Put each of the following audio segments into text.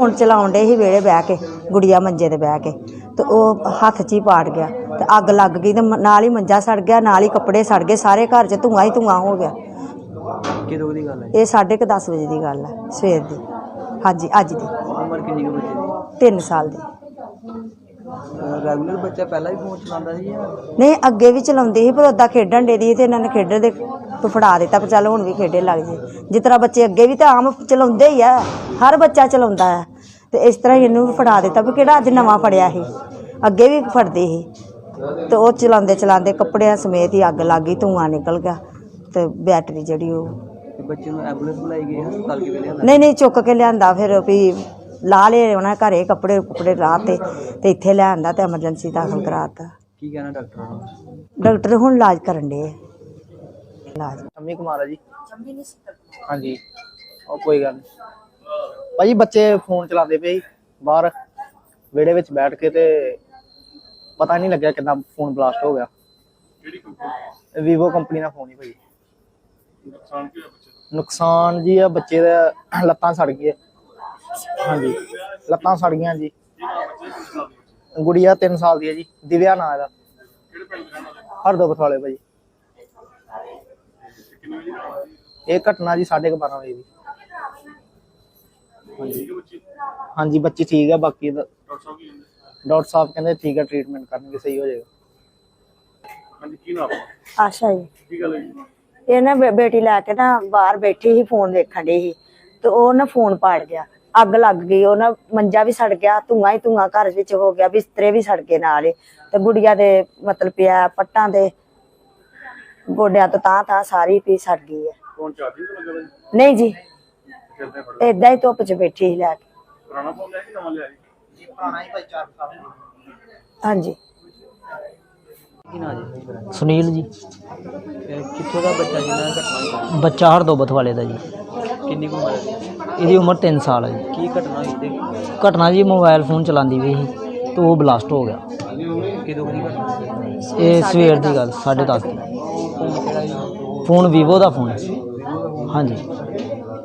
ਹੁਣ ਚਲਾਉਣ ਡੇ ਸੀ ਵੇੜੇ ਬਹਿ ਕੇ ਗੁੜੀਆ ਮੰਜੇ ਤੇ ਬਹਿ ਕੇ ਤੇ ਉਹ ਹੱਥ 'ਚ ਹੀ ਪਾੜ ਗਿਆ ਤੇ ਅੱਗ ਲੱਗ ਗਈ ਤੇ ਮ- ਨਾਲ ਹੀ ਮੰਜਾ ਸੜ ਗਿਆ ਨਾਲ ਹੀ ਕੱਪੜੇ ਸੜ ਗਏ ਸਾਰੇ ਘਰ 'ਚ ਧੂੰਆਂ ਹੀ ਧੂੰਆਂ ਹੋ ਗਿਆ। ਕਿਦੋਂ ਦੀ ਗੱਲ ਹੈ ਇਹ 10:30 ਵਜੇ ਦੀ ਗੱਲ ਹੈ ਸਵੇਰ ਦੀ। ਹਾਂਜੀ ਅੱਜ ਦੀ। ਉਮਰ ਕਿੰਨੀ ਕੁ ਬੱਚੇ 3 ਸਾਲ ਦੀ। ਰੈਗੂਲਰ ਬੱਚਾ ਪਹਿਲਾਂ ਵੀ ਫੋਨ ਚਲਾਉਂਦਾ ਸੀ ਜਾਂ? ਨਹੀਂ ਅੱਗੇ ਵੀ ਚਲਾਉਂਦੀ ਸੀ ਪਰ ਉਦਾਂ ਖੇਡਣ ਦੇ ਦੀ ਤੇ ਇਹਨਾਂ ਨੇ ਖੇਡਣ ਦੇ ਫੜਾ ਦਿੱਤਾ ਪਰ ਚੱਲ ਹੁਣ ਵੀ ਖੇਡੇ ਲੱਗ ਜੇ। ਜਿਸ ਤਰ੍ਹਾਂ ਬੱਚੇ ਅੱਗੇ ਵੀ ਤਾਂ ਆਮ ਚਲਾਉਂਦੇ ਹੀ ਆ ਹਰ ਬੱਚਾ ਚਲਾਉਂਦਾ ਹੈ। ਤੇ ਇਸ ਤਰ੍ਹਾਂ ਹੀ ਇਹਨੂੰ ਵੀ ਫੜਾ ਦਿੱਤਾ ਵੀ ਕਿਹੜਾ ਅੱਜ ਨਵਾਂ ਫੜਿਆ ਸੀ। ਅੱਗੇ ਵੀ ਫੜਦੇ ਸੀ। ਤੇ ਉਹ ਚਲਾਉਂਦੇ ਚਲਾਉਂਦੇ ਕੱਪੜਿਆਂ ਸਮੇਤ ਹੀ ਅੱਗ ਲੱਗ ਗਈ ਧੂੰਆਂ ਨਿਕਲ ਗਿਆ ਤੇ ਬੈਟਰੀ ਜਿਹੜੀ ਉਹ ਤੇ ਬੱਚੇ ਨੂੰ ਐਂਬੂਲੈਂਸ ਬੁਲਾਈ ਗਈ ਹਸਪਤਾਲ ਕਿਵੇਂ ਲਿਆਂਦਾ? ਨਹੀਂ ਨਹੀਂ ਚੁੱਕ ਕੇ ਲਿਆਂਦਾ ਫਿਰ ਵੀ ਲਾ ਲਏ ਉਹਨਾਂ ਘਰੇ ਕੱਪੜੇ ਕੁਪੜੇ ਰਾਹ ਤੇ ਤੇ ਇੱਥੇ ਲਿਆਂਦਾ ਤੇ ਐਮਰਜੈਂਸੀ ਦਾਖਲ ਕਰਾਤਾ। ਕੀ ਕਹਿਣਾ ਡਾਕਟਰ ਨੂੰ? ਡਾਕਟਰ ਹੁਣ ਇਲਾਜ ਕਰਨ ਦੇ ਇਲਾਜ ਸ਼ੰਮੀ ਕੁਮਾਰ ਜੀ। ਹਾਂਜੀ। ਉਹ ਕੋਈ ਗੱਲ ਨਹੀਂ ਭਾਜੀ ਬੱਚੇ ਫੋਨ ਚਲਾਉਂਦੇ ਪਏ ਸੀ ਬਾਹਰ ਵਿਹੜੇ ਵਿੱਚ ਬੈਠ ਕੇ ਤੇ ਪਤਾ ਨਹੀਂ ਲੱਗਿਆ ਕਿੰਨਾ ਫੋਨ ਬਲਾਸਟ ਹੋ ਗਿਆ। ਕਿਹੜੀ ਕੰਪਨੀ ਵੀਵੋ ਕੰਪਨੀ ਦਾ ਫੋਨ ਹੀ ਭਾਜੀ ਨੁਕਸਾਨ ਜੀ ਆ ਬੱਚੇ ਦਾ ਲੱਤਾਂ ਸੜ ਗਈਆਂ। ਹਾਂਜੀ ਲੱਤਾਂ ਸੜ ਗਈਆਂ ਜੀ। ਗੁੜੀਆ 3 ਸਾਲ ਦੀ ਹੈ ਜੀ ਦਿਵਿਆ ਨਾਂ ਇਹਦਾ। ਹਰਦੋ ਬਥਾਲੇ ਭਾਜੀ ਇਹ ਘਟਨਾ ਜੀ 12:30 ਵਜੇ ਦੀ। ਹਾਂਜੀ। ਹਾਂਜੀ ਬੱਚੀ ਠੀਕ ਆ ਬਾਕੀ ਦਾ ਡਾਕਟਰ ਸਾਹਿਬ ਕਹਿੰਦੇ? ਠੀਕ ਆ ਟ੍ਰੀਟਮੈਂਟ ਕਰਨਗੇ ਸਹੀ ਹੋ ਜਾਏਗਾ। ਆਸ਼ਾ ਜੀ। ਇਹ ਨਾ ਬੇ- ਬੇਟੀ ਲੈ ਕੇ ਨਾ ਬਾਹਰ ਬੈਠੀ ਸੀ ਫੋਨ ਵੇਖਣ ਡਈ ਸੀ। ਤੇ ਉਹ ਨਾ ਫੋਨ ਪਾੜ ਗਿਆ। ਅੱਗ ਲੱਗ ਗਈ ਉਹ ਨਾ ਮੰਜਾ ਵੀ ਸੜ ਗਿਆ ਧੂੰਆਂ ਹੀ ਧੂੰਆਂ ਘਰ ਵਿੱਚ ਹੋ ਗਿਆ ਬਿਸਤਰੇ ਵੀ ਸੜ ਗਏ ਨਾਲ ਹੀ। ਤੇ ਗੁੜੀਆ ਦੇ ਮਤਲਬ ਪਿਆ ਪੱਟਾਂ ਦੇ ਗੋਡਿਆਂ ਤੋਂ ਤਾਂ ਤਾਂ ਸਾਰੀ ਪੀ ਸੜ ਗਈ ਹੈ। ਫੋਨ ਚਾਰਜਿੰਗ ਤੇ ਲੱਗਾ ਨਹੀਂ ਜੀ ਏਦਾਂ ਹੀ ਧੁੱਪ 'ਚ ਬੈਠੀ ਸੀ ਲੈ ਕੇ। ਪੁਰਾਣਾ ਫੋਨ ਲਿਆ ਕਿ ਨਵਾਂ ਲਿਆ ਜੀ ਪੁਰਾਣਾ ਹੀ ਭਾਈ 4 ਸਾਲ ਹਾਂਜੀ। ਸੁਨੀਲ ਜੀ। ਕਿੱਥੋਂ ਦਾ ਬੱਚਾ ਜਿਹਨਾਂ ਦਾ ਘਟਨਾ ਹੋਈ ਬੱਚਾ ਹਰਦੋਬਤ ਵਾਲੇ ਦਾ ਜੀ। ਕਿੰਨੀ ਕੁ ਉਮਰ ਹੈ ਇਹਦੀ ਉਮਰ 3 ਸਾਲ ਹੈ ਜੀ। ਕੀ ਘਟਨਾ ਹੋਈ ਤੇ ਘਟਨਾ ਜੀ ਮੋਬਾਈਲ ਫੋਨ ਚਲਾਉਂਦੀ ਵੀ ਸੀ ਤੇ ਉਹ ਬਲਾਸਟ ਹੋ ਗਿਆ। ਕਿਦੋਂ ਕੁ ਦੀ ਘਟਨਾ? ਇਹ ਸਵੇਰ ਦੀ ਗੱਲ 10:30 ਦੀ। ਫੋਨ ਵੀਵੋ ਦਾ ਫੋਨ ਹੈ। ਹਾਂਜੀ।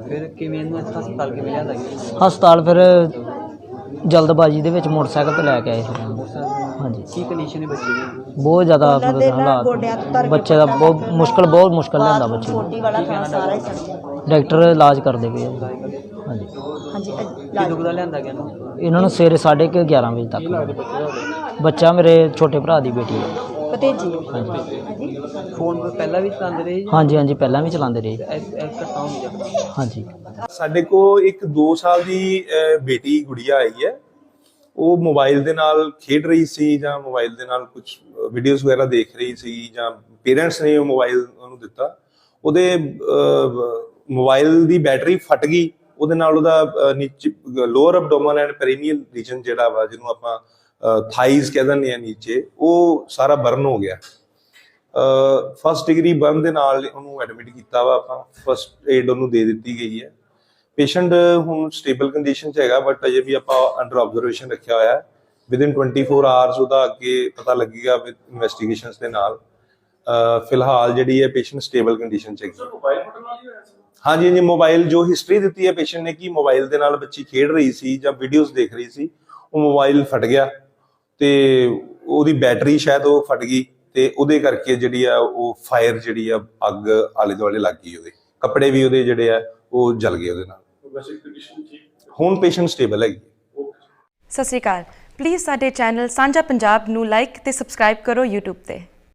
ਫਿਰ ਕਿਵੇਂ ਇਹਨੂੰ ਹਸਪਤਾਲ ਕਿਵੇਂ ਲਿਆਂਦਾ ਗਿਆ? ਹਸਪਤਾਲ ਫਿਰ ਜਲਦਬਾਜ਼ੀ ਦੇ ਵਿੱਚ ਮੋਟਰਸਾਈਕਲ ਤੇ ਲੈ ਕੇ ਆਏ ਉਹਨੂੰ। ਹਾਂਜੀ। ਕੀ ਕੰਡੀਸ਼ਨ ਹੈ ਬੱਚੇ ਦੀ? ਬਹੁਤ ਜ਼ਿਆਦਾ ਮਤਲਬ ਹਾਲਾਤ ਬੱਚੇ ਦਾ ਬਹੁਤ ਮੁਸ਼ਕਲ ਬਹੁਤ ਮੁਸ਼ਕਲ ਲੈਂਦਾ ਬੱਚੇ ਨੂੰ। ਛੋਟੀ ਵਾਲਾ ਥਾਂ ਸਾਰਾ ਹੀ ਸੜ ਗਿਆ ਡਾਕਟਰ ਇਲਾਜ ਕਰਦੇ ਪਏ ਆ। ਹਾਂਜੀ। ਹਾਂਜੀ ਕਿਦੋਂ ਕੁ ਦਾ ਲਿਆਂਦਾ ਗਿਆ ਇਹਨੂੰ? ਇਹਨਾਂ ਨੂੰ ਸਵੇਰੇ 11:30 ਵਜੇ ਤੱਕ। ਬੱਚਾ ਮੇਰੇ ਛੋਟੇ ਭਰਾ ਦੀ ਬੇਟੀ ਹੈ ਭਤੀਜੀ? ਹਾਂਜੀ। ਫੋਨ ਪਹਿਲਾਂ ਵੀ ਚਲਾਉਂਦੇ ਰਹੇ ਜੀ? ਹਾਂਜੀ ਹਾਂਜੀ ਪਹਿਲਾਂ ਵੀ ਚਲਾਉਂਦੇ ਰਹੇ। ਇਸ ਇਸ ਘਟਨਾ ਹੋਈ ਜਦ ਹਾਂਜੀ। ਸਾਡੇ ਕੋ ਇੱਕ 2 ਸਾਲ ਦੀ ਅਹ, ਬੇਟੀ ਗੁੜੀਆ ਆਈ ਹੈ। ਉਹ ਮੋਬਾਈਲ ਦੇ ਨਾਲ ਖੇਡ ਰਹੀ ਸੀ ਜਾਂ ਮੋਬਾਈਲ ਦੇ ਨਾਲ ਕੁਝ ਵੀਡੀਓਜ਼ ਵਗੈਰਾ ਦੇਖ ਰਹੀ ਸੀ ਜਾਂ ਪੇਰੈਂਟਸ ਨੇ ਉਹ ਮੋਬਾਈਲ ਉਹਨੂੰ ਦਿੱਤਾ। ਉਹਦੇ ਮੋਬਾਈਲ ਦੀ ਬੈਟਰੀ ਫਟ ਗਈ। ਉਹਦੇ ਨਾਲ ਉਹਦਾ ਅਹ, ਨੀਚੇ lower abdomen and perineal region ਜਿਹੜਾ ਵਾ ਜਿਹਨੂੰ ਆਪਾਂ ਥਾਈਜ਼ ਕਹਿ ਦਿੰਦੇ ਆ ਨੀਚੇ, ਉਹ ਸਾਰਾ ਬਰਨ ਹੋ ਗਿਆ। ਫਸਟ ਡਿਗਰੀ ਬਰਨ ਦੇ ਨਾਲ ਉਹਨੂੰ ਐਡਮਿਟ ਕੀਤਾ ਵਾ ਆਪਾਂ ਫਸਟ ਏਡ ਉਹਨੂੰ ਦੇ ਦਿੱਤੀ ਗਈ ਹੈ। ਪੇਸ਼ੈਂਟ ਹੁਣ ਸਟੇਬਲ ਕੰਡੀਸ਼ਨ 'ਚ ਹੈਗਾ ਬਟ ਅਜੇ ਵੀ ਆਪਾਂ ਅੰਡਰ ਆਬਜ਼ਰਵੇਸ਼ਨ ਰੱਖਿਆ ਹੋਇਆ ਹੈ। ਵਿਦਿਨ 24 ਆਵਰਸ ਉਹਦਾ ਅੱਗੇ ਪਤਾ ਲੱਗੇਗਾ ਵਿਦ ਇਨਵੈਸਟੀਗੇਸ਼ਨਸ ਦੇ ਨਾਲ। ਫਿਲਹਾਲ ਜਿਹੜੀ ਹੈ ਪੇਸ਼ੈਂਟ ਸਟੇਬਲ ਕੰਡੀਸ਼ਨ 'ਚ ਹੈਗੀ। ਹਾਂਜੀ ਜੀ ਮੋਬਾਈਲ ਜੋ ਹਿਸਟਰੀ ਦਿੱਤੀ ਹੈ ਪੇਸ਼ੈਂਟ ਨੇ ਕਿ ਮੋਬਾਈਲ ਦੇ ਨਾਲ ਬੱਚੀ ਖੇਡ ਰਹੀ ਸੀ ਜਾਂ ਵੀਡੀਓਜ਼ ਦੇਖ ਰਹੀ ਸੀ, ਉਹ ਮੋਬਾਈਲ ਫਟ ਗਿਆ। ਤੇ ਉਹਦੀ ਬੈਟਰੀ ਸ਼ਾਇਦ ਉਹ ਫਟ ਗਈ ਤੇ ਉਹਦੇ ਕਰਕੇ ਜਿਹੜੀ ਆ ਉਹ ਫਾਇਰ ਜਿਹੜੀ ਆ ਅੱਗ ਆਲੇ ਦੁਆਲੇ ਲੱਗ ਗਈ ਉਹਦੇ। ਕੱਪੜੇ ਵੀ ਉਹਦੇ ਜਿਹੜੇ ਆ ਉਹ ਜਲ ਗਏ ਉਹਦੇ ਨਾਲ। ਹੁਣ ਪੇਸ਼ੈਂਟ ਸਟੇਬਲ ਹੈਗੀ ਸਤਿ ਸ਼੍ਰੀ ਅਕਾਲ। ਪਲੀਜ਼ ਸਾਡੇ ਚੈਨਲ ਸਾਂਝਾ ਪੰਜਾਬ ਨੂੰ ਲਾਈਕ ਤੇ ਸਬਸਕ੍ਰਾਈਬ ਕਰੋ YouTube ਤੇ।